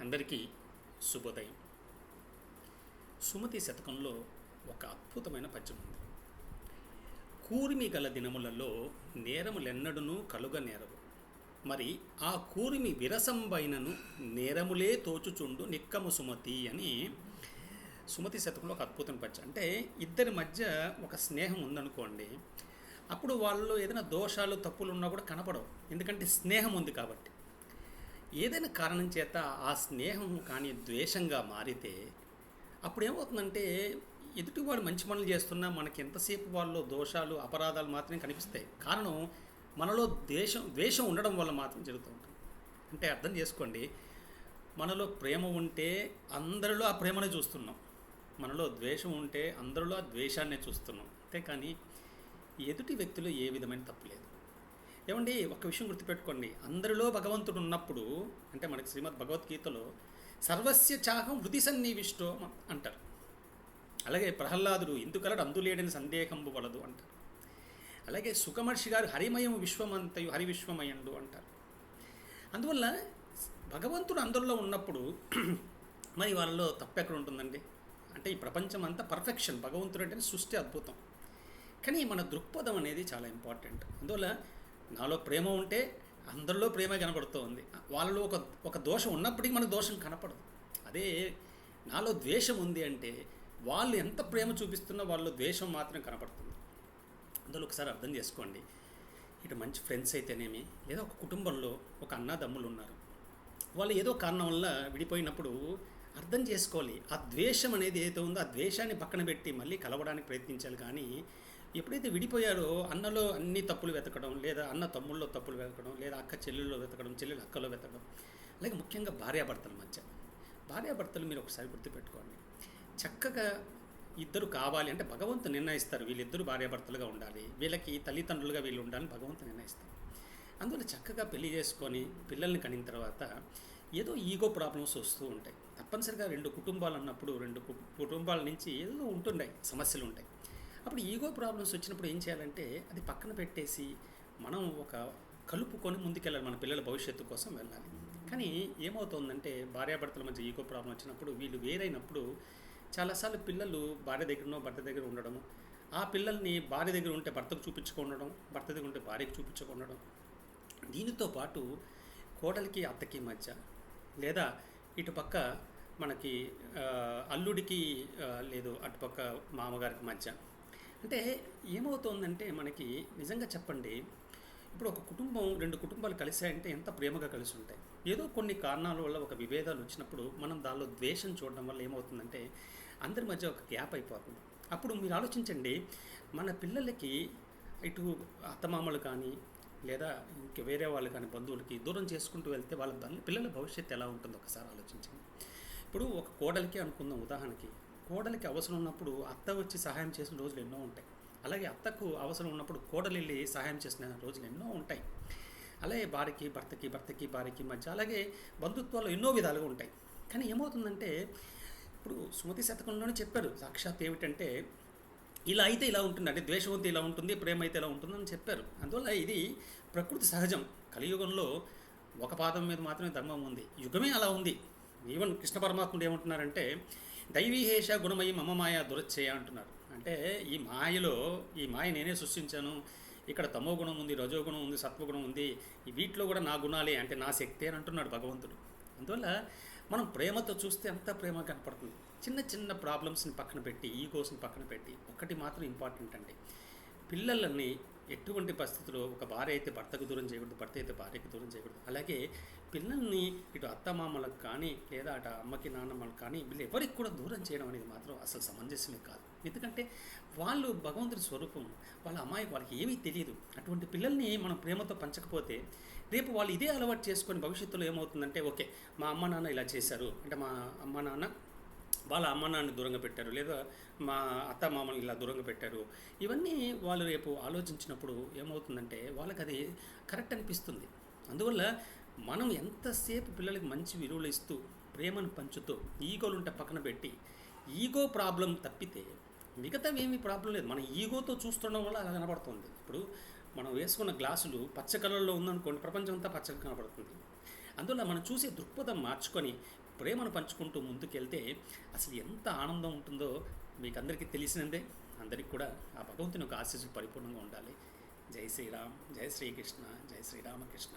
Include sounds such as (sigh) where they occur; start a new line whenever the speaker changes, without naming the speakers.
అందరికీ శుభోదయం. సుమతి శతకంలో ఒక అద్భుతమైన పద్యం ఉంది. కూరిమి గల దినములలో నేరములెన్నడును కలుగ నేరవు. మరి ఆ కూరిమి విరసంబైనను నేరములే తోచుచుండు నిక్కము సుమతి అని సుమతి శతకంలో ఒక అద్భుతమైన పద్యం. అంటే ఇద్దరి మధ్య ఒక స్నేహం ఉందనుకోండి అప్పుడు వాళ్ళు ఏదైనా దోషాలు తప్పులు ఉన్నా కూడా కనపడవు. ఎందుకంటే స్నేహం ఉంది కాబట్టి. ఏదైనా కారణం చేత ఆ స్నేహం కానీ ద్వేషంగా మారితే అప్పుడు ఏమవుతుందంటే ఎదుటివాడు మంచి పనులు చేస్తున్నా మనకి ఎంతసేపు వాళ్ళు దోషాలు అపరాధాలు మాత్రమే కనిపిస్తాయి. కారణం మనలో ద్వేషం ద్వేషం ఉండడం వల్ల మాత్రం జరుగుతూ ఉంటుంది. అంటే అర్థం చేసుకోండి. మనలో ప్రేమ ఉంటే అందరిలో ఆ ప్రేమనే చూస్తున్నాం. మనలో ద్వేషం ఉంటే అందరిలో ఆ ద్వేషాన్నే చూస్తున్నాం. అంతేకాని ఎదుటి వ్యక్తిలో ఏ విధమైన తప్పు లేదు. ఏమండి ఒక విషయం గుర్తుపెట్టుకోండి. అందరిలో భగవంతుడు ఉన్నప్పుడు అంటే మనకి శ్రీమద్ భగవద్గీతలో సర్వస్య చాహం వృద్ధి సన్నివిష్టో అంటారు. అలాగే ప్రహ్లాదుడు ఇందుకలడు అందులేడని సందేహంబు వలదు అంటారు. అలాగే సుఖమర్షి గారు హరిమయం విశ్వమంతయు హరి విశ్వమయండు అంటారు. అందువల్ల భగవంతుడు అందరిలో ఉన్నప్పుడు (clears throat) మరి వాళ్ళలో తప్పెక్కడ ఉంటుందండి అంటే ఈ ప్రపంచం అంతా పర్ఫెక్షన్ భగవంతుడు అంటే సృష్టి అద్భుతం. కానీ మన దృక్పథం అనేది చాలా ఇంపార్టెంట్. అందువల్ల నాలో ప్రేమ ఉంటే అందరిలో ప్రేమ కనపడుతూ ఉంది వాళ్ళలో ఒక ఒక దోషం ఉన్నప్పటికీ మనకు దోషం కనపడదు. అదే నాలో ద్వేషం ఉంది అంటే వాళ్ళు ఎంత ప్రేమ చూపిస్తున్నా వాళ్ళలో ద్వేషం మాత్రం కనపడుతుంది. అందులో ఒకసారి అర్థం చేసుకోండి. ఇటు మంచి ఫ్రెండ్స్ అయితేనేమి లేదా ఒక కుటుంబంలో ఒక అన్నదమ్ములు ఉన్నారు. వాళ్ళు ఏదో కారణం వల్ల విడిపోయినప్పుడు అర్థం చేసుకోవాలి. ఆ ద్వేషం అనేది ఏదైతే ఉందో ఆ ద్వేషాన్ని పక్కన పెట్టి మళ్ళీ కలవడానికి ప్రయత్నించాలి. కానీ ఎప్పుడైతే విడిపోయారో అన్నలో అన్ని తప్పులు వెతకడం లేదా అన్న తమ్ముళ్ళలో తప్పులు వెతకడం లేదా అక్క చెల్లెల్లో వెతకడం చెల్లెలు అక్కలో వెతకడం అలాగే ముఖ్యంగా భార్యాభర్తల మధ్య. భార్యాభర్తలు మీరు ఒకసారి గుర్తుపెట్టుకోండి. చక్కగా ఇద్దరు కావాలి అంటే భగవంతుడు నిర్ణయిస్తారు. వీళ్ళిద్దరు భార్యాభర్తలుగా ఉండాలి. వీళ్ళకి తల్లిదండ్రులుగా వీళ్ళు ఉండాలని భగవంతుడు నిర్ణయిస్తారు. అందువల్ల చక్కగా పెళ్ళి చేసుకొని పిల్లల్ని కనిన తర్వాత ఏదో ఈగో ప్రాబ్లమ్స్ వస్తూ ఉంటాయి. తప్పనిసరిగా రెండు కుటుంబాలు అన్నప్పుడు రెండు కు- కుటుంబాల నుంచి ఏదో ఉంటుండే సమస్యలు ఉంటాయి అప్పుడు ఈగో ప్రాబ్లమ్స్ వచ్చినప్పుడు ఏం చేయాలంటే అది పక్కన పెట్టేసి మనం ఒక కలుపుకొని ముందుకెళ్ళాలి మన పిల్లల భవిష్యత్తు కోసం వెళ్ళాలి. కానీ ఏమవుతుందంటే భార్యాభర్తల మధ్య ఈగో ప్రాబ్లం వచ్చినప్పుడు వీళ్ళు వేరైనప్పుడు చాలాసార్లు పిల్లలు భార్య దగ్గరనో భర్త దగ్గర ఉండడం ఆ పిల్లల్ని భార్య దగ్గర ఉంటే భర్తకు చూపించుకుండడం భర్త దగ్గర ఉంటే భార్యకు చూపించుకుండడం దీనితో పాటు కోడలికి అత్తకి మధ్య లేదా ఇటుపక్క మనకి అల్లుడికి లేదు అటుపక్క మామగారికి మధ్య అంటే ఏమవుతోందంటే మనకి నిజంగా చెప్పండి ఇప్పుడు ఒక కుటుంబం రెండు కుటుంబాలు కలిసాయంటే ఎంత ప్రేమగా కలిసి ఉంటాయి ఏదో కొన్ని కారణాల వల్ల ఒక విభేదాలు వచ్చినప్పుడు మనం దానిలో ద్వేషం చూడడం వల్ల ఏమవుతుందంటే అందరి మధ్య ఒక గ్యాప్ అయిపోతుంది. అప్పుడు మీరు ఆలోచించండి మన పిల్లలకి ఇటు అత్తమామలు కానీ లేదా ఇంక వేరే వాళ్ళు కానీ బంధువులకి దూరం చేసుకుంటూ వెళ్తే వాళ్ళ పిల్లల భవిష్యత్తు ఎలా ఉంటుందో ఒకసారి ఆలోచించండి. ఇప్పుడు ఒక కోడలికి అనుకుందాం ఉదాహరణకి కోడలికి అవసరం ఉన్నప్పుడు అత్త వచ్చి సహాయం చేసిన రోజులు ఎన్నో ఉంటాయి. అలాగే అత్తకు అవసరం ఉన్నప్పుడు కోడలు వెళ్ళి సహాయం చేసిన రోజులు ఎన్నో ఉంటాయి. అలాగే భార్యకి భర్తకి భర్తకి భార్యకి మధ్య అలాగే బంధుత్వాలు ఎన్నో విధాలుగా ఉంటాయి. కానీ ఏమవుతుందంటే ఇప్పుడు సుమతి శతకంలోనే చెప్పారు సాక్షాత్ ఏమిటంటే ఇలా అయితే ఇలా ఉంటుంది అంటే ద్వేషం అయితే ఇలా ఉంటుంది ప్రేమ అయితే ఇలా ఉంటుందని చెప్పారు. అందువల్ల ఇది ప్రకృతి సహజం. కలియుగంలో ఒక పాదం మీద మాత్రమే ధర్మం ఉంది. యుగమే అలా ఉంది. ఈవెన్ కృష్ణ పరమాత్ముడు ఏమంటున్నారంటే దైవీహేష గుణమయి మమ మాయ దురచ్చేయ అంటున్నారు. అంటే ఈ మాయలో ఈ మాయ నేనే సృష్టించాను. ఇక్కడ తమో గుణం ఉంది రజోగుణం ఉంది సత్వగుణం ఉంది. ఈ వీటిలో కూడా నా గుణాలే అంటే నా శక్తి అని అంటున్నాడు భగవంతుడు. అందువల్ల మనం ప్రేమతో చూస్తే అంత ప్రేమ కనపడుతుంది. చిన్న చిన్న ప్రాబ్లమ్స్ని పక్కన పెట్టి ఈగోస్ని పక్కన పెట్టి ఒకటి మాత్రం ఇంపార్టెంట్ అండి. పిల్లలని ఎటువంటి పరిస్థితుల్లో ఒక భార్య అయితే భర్తకు దూరం చేయకూడదు భర్త అయితే భార్యకు దూరం చేయకూడదు. అలాగే పిల్లల్ని ఇటు అత్తమామలకు కానీ లేదా అటు అమ్మకి నాన్నమ్మలకు కానీ వీళ్ళు ఎవరికి కూడా దూరం చేయడం అనేది మాత్రం అసలు సమంజసమే కాదు. ఎందుకంటే వాళ్ళు భగవంతుడి స్వరూపం వాళ్ళ అమ్మాయికి వాళ్ళకి ఏమీ తెలియదు. అటువంటి పిల్లల్ని మనం ప్రేమతో పంచకపోతే రేపు వాళ్ళు ఇదే అలవాటు చేసుకొని భవిష్యత్తులో ఏమవుతుందంటే ఓకే మా అమ్మ నాన్న ఇలా చేశారు అంటే మా అమ్మ నాన్న వాళ్ళ అమ్మ నాన్న దూరంగా పెట్టారు లేదా మా అత్త మామని ఇలా దూరంగా పెట్టారు. ఇవన్నీ వాళ్ళు రేపు ఆలోచించినప్పుడు ఏమవుతుందంటే వాళ్ళకి అది కరెక్ట్ అనిపిస్తుంది. అందువల్ల మనం ఎంతసేపు పిల్లలకి మంచి విలువలు ఇస్తూ ప్రేమను పంచుతూ ఈగోలు ఉంటే పక్కన పెట్టి ఈగో ప్రాబ్లం తప్పితే మిగతా ఏమీ ప్రాబ్లం లేదు. మన ఈగోతో చూస్తుండడం వల్ల అలా కనబడుతుంది. ఇప్పుడు మనం వేసుకున్న గ్లాసులు పచ్చ కలర్లో ఉందనుకోండి ప్రపంచం అంతా పచ్చగా కనబడుతుంది. అందువల్ల మనం చూసే దృక్పథం మార్చుకొని ప్రేమను పంచుకుంటూ ముందుకెళ్తే అసలు ఎంత ఆనందం ఉంటుందో మీకు అందరికీ తెలిసినందే. అందరికీ కూడా ఆ భగవంతుని యొక్క ఆశీస్సులు పరిపూర్ణంగా ఉండాలి. జై శ్రీరామ్ జై శ్రీకృష్ణ జై శ్రీరామకృష్ణ.